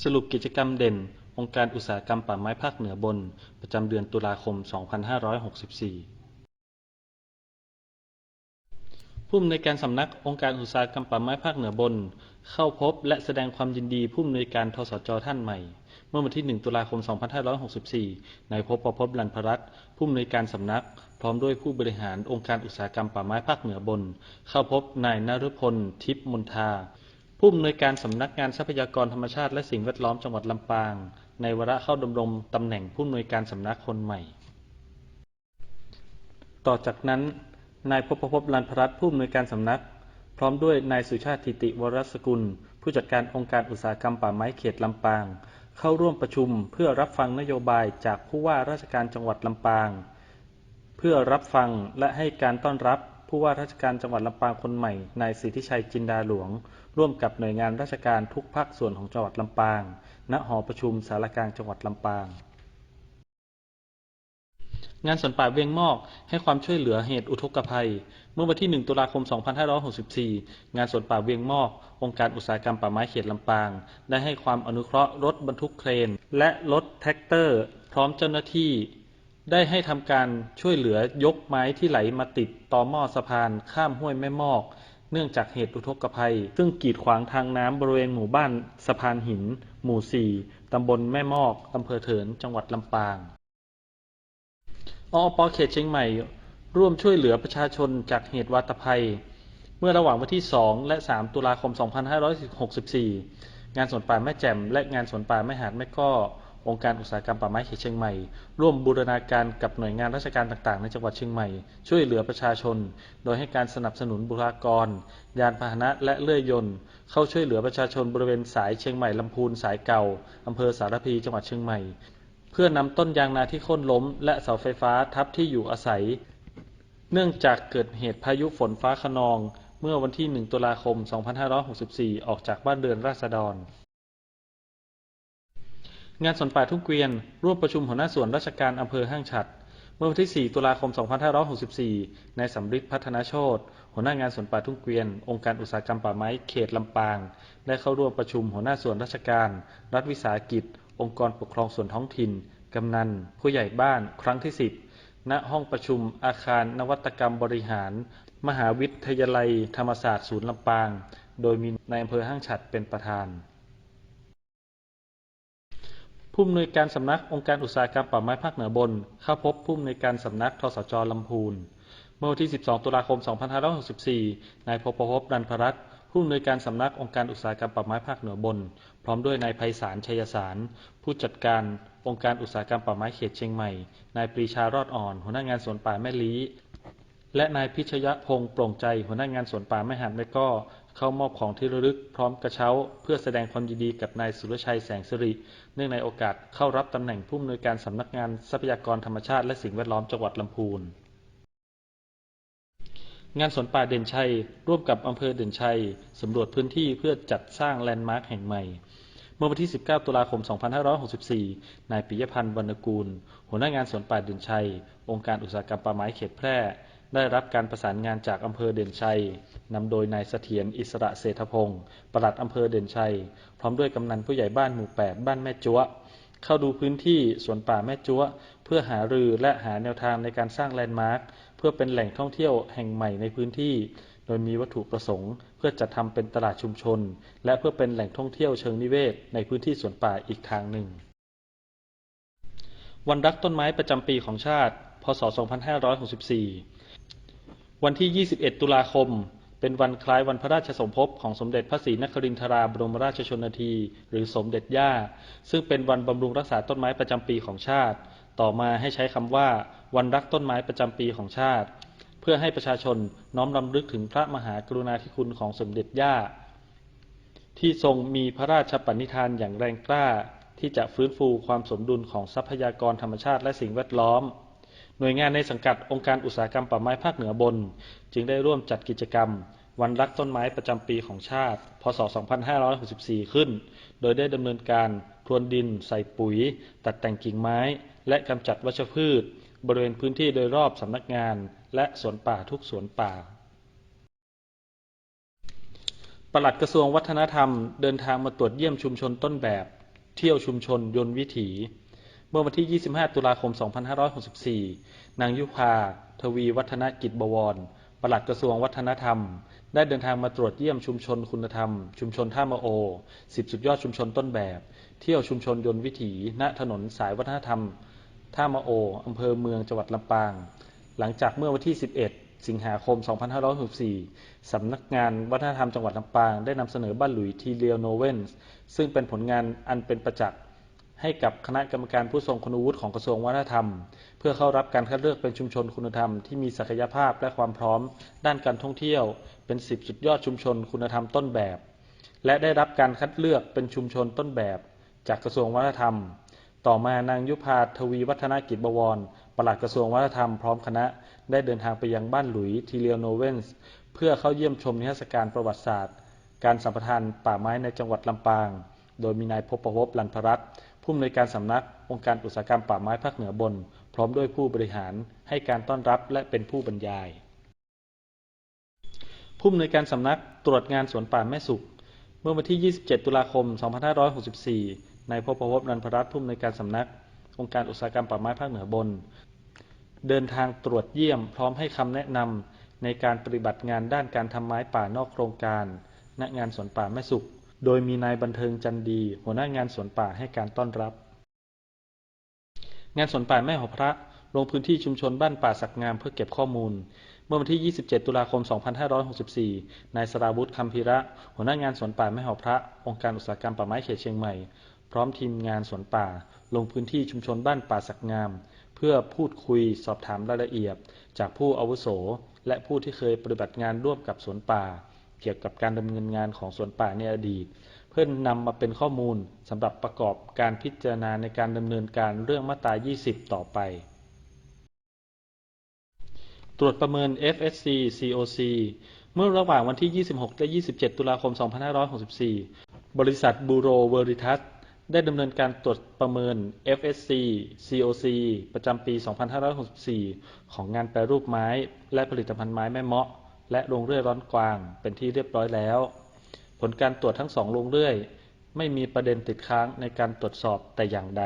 สรุปกิจกรรมเด่น องค์การอุตสาหกรรมป่าไม้ภาคเหนือบน ประจำเดือนตุลาคม 2564 ผู้อำนวยการสำนักองค์การอุตสาหกรรมป่าไม้ภาคเหนือบน เข้าพบและแสดงความยินดีผู้อำนวยการทสจท่านใหม่ เมื่อวันที่ 1 ตุลาคม 2564 นายพบประพบลันพรัตผู้อำนวยการสำนัก พร้อมด้วยผู้บริหารองค์การอุตสาหกรรมป่าไม้ภาคเหนือบน เข้าพบนายนฤพล ทิพย์มนทา ผู้อำนวยการสำนักงานทรัพยากรธรรมชาติและสิ่งแวดล้อมจังหวัดลำปาง ในวาระเข้าดำรงตำแหน่งผู้อำนวยการสำนักคนใหม่ ต่อจากนั้น นายพบพบลันพรัตน์ผู้อำนวยการสำนัก พร้อมด้วยนายสุชาติธิติวรสกุล ผู้จัดการองค์การอุตสาหกรรมป่าไม้เขตลำปาง เข้าร่วมประชุมเพื่อรับฟังนโยบายจากผู้ว่าราชการจังหวัดลำปาง เพื่อรับฟังและให้การต้อนรับ ผู้ว่าราชการจังหวัดลำปางคนใหม่ นายสิทธิชัยจินดาหลวง ร่วมกับหน่วยงานราชการทุกภาคส่วนของจังหวัดลำปาง ณ หอประชุมสารกลางจังหวัดลำปาง งานสนป่าเวียงมอกให้ความช่วยเหลือเหตุอุทกภัย เมื่อวันที่ 1 ตุลาคม 2564 งานสวนป่าเวียงมอก องค์การอุตสาหกรรมป่าไม้เขตลำปาง ได้ให้ความอนุเคราะห์รถบรรทุกเครน และรถแท็กเตอร์ พร้อมเจ้าหน้าที่ ได้ให้ทำการช่วยเหลือยกไม้ที่ไหลมาติดต่อหม้อสะพานข้ามห้วยแม่มอก เนื่องจากเหตุอุทกภัย ซึ่งกีดขวางทางน้ำบริเวณหมู่บ้านสะพานหิน หมู่ 4 ตำบลแม่มอกอำเภอเถินจังหวัดลำปางออปเขตเชียงใหม่ ร่วมช่วยเหลือประชาชนจากเหตุวาตภัย เมื่อระหว่างวันที่ 2 และ 3 ตุลาคม 2564 งานสวนป่าแม่แจ่มและงานสวนป่าแม่หาดแม่ก้อ องค์การอุตสาหกรรมป่าไม้เขตเชียงใหม่ ร่วมบูรณาการกับหน่วยงานราชการต่างๆ ในจังหวัดเชียงใหม่ ช่วยเหลือประชาชน โดยให้การสนับสนุนบุคลากร ยานพาหนะและเลื่อยยนต์ เข้าช่วยเหลือประชาชนบริเวณสายเชียงใหม่ลำพูนสายเก่าอำเภอสารพีจังหวัดเชียงใหม่ เพื่อนำต้นยางนาที่โค่นล้ม และเสาไฟฟ้าทับที่อยู่อาศัย เนื่องจากเกิดเหตุพายุฝนฟ้าคะนอง เมื่อวันที่ 1 ตุลาคม 2564 ออกจากบ้านเรือนราษฎร งานสวนป่าทุ่งเกวียนร่วมประชุมหัวหน้าส่วนราชการอำเภอห้างฉัตรเมื่อวันที่ 4 ตุลาคม 2564 นายสำริดพัฒนาโชตหัวหน้างานสวนป่าทุ่งเกวียน องค์การอุตสาหกรรมป่าไม้เขตลำปาง ได้เข้าร่วมประชุมหัวหน้าส่วนราชการ รัฐวิสาหกิจ องค์กรปกครองส่วนท้องถิ่น กำนัน ผู้ใหญ่บ้าน ครั้งที่ 10 ณ ห้องประชุมอาคารนวัตกรรมบริหาร มหาวิทยาลัย ธรรมศาสตร์ศูนย์ลำปาง โดยมีนายอำเภอห้างฉัตรเป็นประธาน ผู้อำนวยการสำนักองค์การอุตสาหกรรมป่าไม้ภาคเหนือบน เข้าพบผู้อำนวยการสำนักทสจลำพูน เมื่อวันที่ 12 ตุลาคม 2564 นายพบประพบดันพรัตน์ผู้อำนวยการสำนักองค์การอุตสาหกรรมป่าไม้ภาคเหนือบน พร้อมด้วยนายไพศาลชัยสาร ผู้จัดการองค์การอุตสาหกรรมป่าไม้เขตเชียงใหม่ นายปรีชารอดอ่อน หัวหน้างานสวนป่าแม่ลี้และนายพิชยพงษ์โปร่งใจหัวหน้างานสวนป่าแม่หาดแม่ก้อ เข้ามอบของที่ระลึกพร้อมกระเช้า เพื่อแสดงความยินดีกับนายสุรชัยแสงสิริ เนื่องในโอกาสเข้ารับตำแหน่งผู้อำนวยการสำนักงานทรัพยากรธรรมชาติและสิ่งแวดล้อมจังหวัดลำพูน งานสวนป่าเด่นชัย ร่วมกับอำเภอเด่นชัยสำรวจพื้นที่เพื่อจัดสร้างแลนด์มาร์คแห่งใหม่เมื่อวันที่ 19 ตุลาคม 2564 นายปิยพันธ์วรรณกูล หัวหน้างานสวนป่าเด่นชัย องค์การอุตสาหกรรมป่าไม้เขตแพร่ ได้รับการประสานงานจากอำเภอเด่นชัย นำโดยนายเสถียรอิสระเศรษฐพงศ์ปลัดอำเภอเด่นชัย พร้อมด้วยกำนันผู้ใหญ่บ้านหมู่ 8 บ้านแม่จั๊วเข้าดูพื้นที่สวนป่าแม่จั๊วเพื่อหารือและหาแนวทางในการสร้างแลนด์มาร์คเพื่อเป็นแหล่งท่องเที่ยวแห่งใหม่ในพื้นที่ โดยมีวัตถุประสงค์ เพื่อจัดทำเป็นตลาดชุมชน และเพื่อเป็นแหล่งท่องเที่ยวเชิงนิเวศ ในพื้นที่สวนป่าอีกทางหนึ่ง วันรักต้นไม้ประจำปีของชาติ พศ 2564 วันที่ 21 ตุลาคม เป็นวันคล้ายวันพระราชสมภพของสมเด็จพระศรีนครินทราบรมราชชนนีหรือสมเด็จย่า ซึ่งเป็นวันบำรุงรักษาต้นไม้ประจำปีของชาติ ต่อมาให้ใช้คำว่า วันรักต้นไม้ประจำปีของชาติ เพื่อให้ประชาชนน้อมรำลึกถึงพระมหากรุณาธิคุณของสมเด็จย่า ที่ทรงมีพระราชปณิธานอย่างแรงกล้า ที่จะฟื้นฟูความสมดุลของทรัพยากรธรรมชาติและสิ่งแวดล้อม หน่วยงานในสังกัดองค์การอุตสาหกรรมป่าไม้ภาคเหนือบน จึงได้ร่วมจัดกิจกรรม วันรักต้นไม้ประจำปีของชาติ พศ 2564 ขึ้น โดยได้ดำเนินการพรวนดิน ใส่ปุ๋ย ตัดแต่งกิ่งไม้ และกำจัดวัชพืช บริเวณพื้นที่โดยรอบสำนักงาน และสวนป่าทุกสวนป่าปลัดกระทรวงวัฒนธรรมเดินทางมาตรวจเยี่ยมชุมชนต้นแบบ เที่ยวชุมชนยนต์วิถี เมื่อวันที่ 25 ตุลาคม 2564 นางยุพา ทวีวัฒนกิจบวร ปลัดกระทรวงวัฒนธรรม ได้เดินทางมาตรวจเยี่ยมชุมชนคุณธรรม ชุมชนท่ามะโอ 10 สุดยอดชุมชนต้นแบบ เที่ยวชุมชนยนต์วิถี ณ ถนนสายวัฒนธรรม ท่ามะโอ อำเภอเมือง จังหวัดลำปาง หลังจากเมื่อวันที่ 11 สิงหาคม 2564 สำนักงานวัฒนธรรมจังหวัดลำปาง ได้นำเสนอบ้านหลุยทีเรียโนเวนส์ซึ่งเป็นผลงานอันเป็นประจักษ์ ให้กับคณะกรรมการผู้ทรงคุณวุฒิของกระทรวงวัฒนธรรม เพื่อเข้ารับการคัดเลือกเป็นชุมชนคุณธรรมที่มีศักยภาพและความพร้อม ด้านการท่องเที่ยว เป็น 10 สุดยอดชุมชนคุณธรรมต้นแบบ และได้รับการคัดเลือกเป็นชุมชนต้นแบบ จากกระทรวงวัฒนธรรม ต่อมานางยุพาทวีวัฒนกิจบวรปลัดกระทรวงวัฒนธรรมพร้อมคณะได้เดินทางไปยังบ้านหลุยทีเรียโนเวนส์เพื่อเข้าเยี่ยมชมนิทรรศการประวัติศาสตร์ การสัมปทานป่าไม้ในจังหวัดลำปาง โดยมีนายพบประพบลันพรัตน์ ผู้อำนวยการสำนักองค์การอุตสาหกรรมป่าไม้ภาคเหนือบน พร้อมด้วยผู้บริหารให้การต้อนรับและเป็นผู้บรรยาย ผู้อำนวยการสำนักตรวจงานสวนป่าแม่สุข เมื่อวันที่ 27 ตุลาคม 2564 นายพบพบนันทรัตน์ผู้อำนวยการสำนัก องค์การอุตสาหกรรมป่าไม้ภาคเหนือบน เดินทางตรวจเยี่ยมพร้อมให้คำแนะนำในการปฏิบัติงานด้านการทำไม้ป่านอกโครงการ ณ งานสวนป่าแม่สุข โดยมีนายบันเทิงจันดี หัวหน้างานสวนป่าให้การต้อนรับ งานสวนป่าแม่หอพระลงพื้นที่ชุมชนบ้านป่าสักงามเพื่อเก็บข้อมูล เมื่อวันที่ 27 ตุลาคม 2564 นายสราวุธคำพิระ หัวหน้างานสวนป่าแม่หอพระ องค์การอุตสาหกรรมป่าไม้เขตเชียงใหม่ พร้อมทีมงานสวนป่า ลงพื้นที่ชุมชนบ้านป่าสักงาม เพื่อพูดคุยสอบถามรายละเอียด จากผู้อาวุโส และผู้ที่เคยปฏิบัติงานร่วมกับสวนป่า เกี่ยวกับการดำเนินงานของสวนป่าในอดีต เพื่อนนำมาเป็นข้อมูลสำหรับประกอบการพิจารณาในการดำเนินการเรื่องมาตรา 20 ต่อไป ตรวจประเมิน FSC COC เมื่อระหว่างวันที่ 26 และ 27 ตุลาคม 2564 บริษัทบูโรเวอริทัสได้ดำเนินการตรวจประเมิน FSC COC ประจำปี 2564 ของงานแปรรูปไม้ และผลิตภัณฑ์ไม้แม่เมาะ และโรงเรื่อยร้อนกวางเป็นที่เรียบร้อยแล้ว ผลการตรวจทั้งสองโรงเรื่อย ไม่มีประเด็นติดค้างในการตรวจสอบแต่อย่างใด